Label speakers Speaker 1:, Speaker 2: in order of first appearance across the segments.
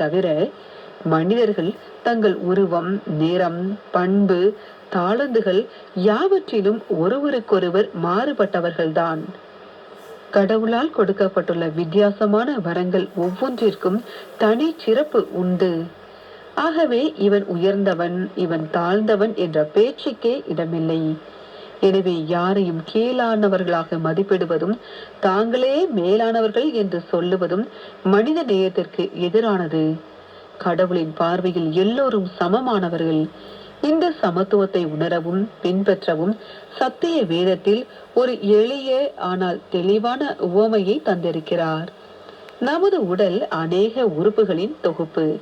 Speaker 1: தவிர மனிதர்கள் தங்கள் உருவம் நிறம் பண்பு தாளந்துகள் யாவற்றிலும் ஒருவருக்கொருவர் மாறுபட்டவர்கள்தான். கடவுளால் கொடுக்கப்பட்டுள்ள வித்தியாசமான வரங்கள் ஒவ்வொன்றிற்கும் தனி சிறப்பு உண்டு. ஆகவே இவன் உயர்ந்தவன் இவன் தாழ்ந்தவன் என்ற பேச்சுக்கே இடமில்லை. எனவே யாரையும் கீழானவர்களாக மதிப்பிடுவதும் தாங்களே மேலானவர்கள் என்று சொல்லுவதும் மனித நேயத்திற்கு எதிரானது. கடவுளின் பார்வையில் எல்லோரும் சமமானவர்கள். இந்த சமத்துவத்தை உணரவும் பின்பற்றவும் சத்திய வேதத்தில் ஒரு எளிய ஆனால் தெளிவான உவமையை தந்திருக்கிறார். நமது உடல் அநேக உறுப்புகளின் தொகுப்பு.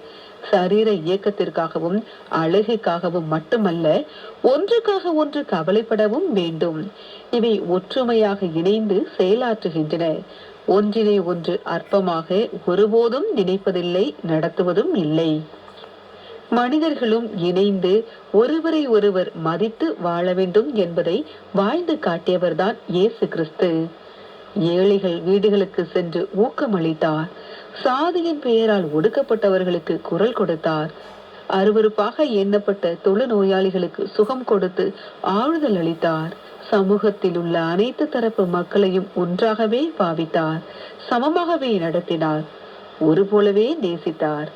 Speaker 1: சரீர இயக்கத்திற்காகவும் அழகுக்காகவும் மட்டுமல்ல ஒன்றுக்காக ஒன்று கவலைப்படவும் வேண்டும். இவை ஒற்றுமையாக இணைந்து செயலாற்றுகின்றன. ஒன்றினை ஒன்று அற்பமாக ஒருபோதும் நினைப்பதில்லை நடத்துவதும் இல்லை. மனிதர்களும் இணைந்து ஒருவரை ஒருவர் மதித்து வாழ வேண்டும் என்பதை வாழ்ந்து காட்டியவர்தான் இயேசு கிறிஸ்து. ஏழைகள் வீடுகளுக்கு சென்று ஊக்கமளித்தார். சாதியின் பெயரால் ஒடுக்கப்பட்டவர்களுக்கு குரல் கொடுத்தார். அருவருப்பாக எண்ணப்பட்ட தொழு நோயாளிகளுக்கு சுகம் கொடுத்து ஆறுதல் அளித்தார். சமூகத்தில் உள்ள அனைத்து தரப்பு மக்களையும் ஒன்றாகவே பாவித்தார். சமமாகவே நடத்தினார். ஒரு போலவே நேசித்தார்.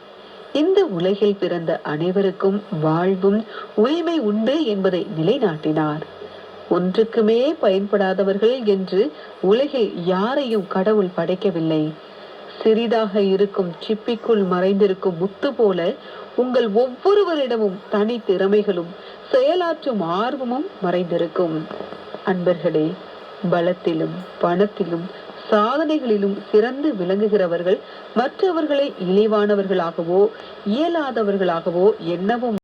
Speaker 1: இந்த உலகில் பிறந்த அனைவருக்கும் வாழ்வும் உரிமை உண்டு என்பதை நிலைநாட்டினார். ஒன்றுக்குமே பயன்படாதவர்கள் என்று உலகில் யாரையும் கடவுள் படைக்கவில்லை. சிறிதாக இருக்கும் சிப்பிக்குள் மறைந்திருக்கும் முத்து போல உங்கள் ஒவ்வொருவரிடமும் தனி திறமைகளும் செயலாற்றும் ஆர்வமும் மறைந்திருக்கும். அன்பர்களே பலத்திலும் பணத்திலும் சாதனைகளிலும் சிறந்து விளங்குகிறவர்கள் மற்றவர்களை இழிவானவர்களாகவோ இயலாதவர்களாகவோ என்னவும்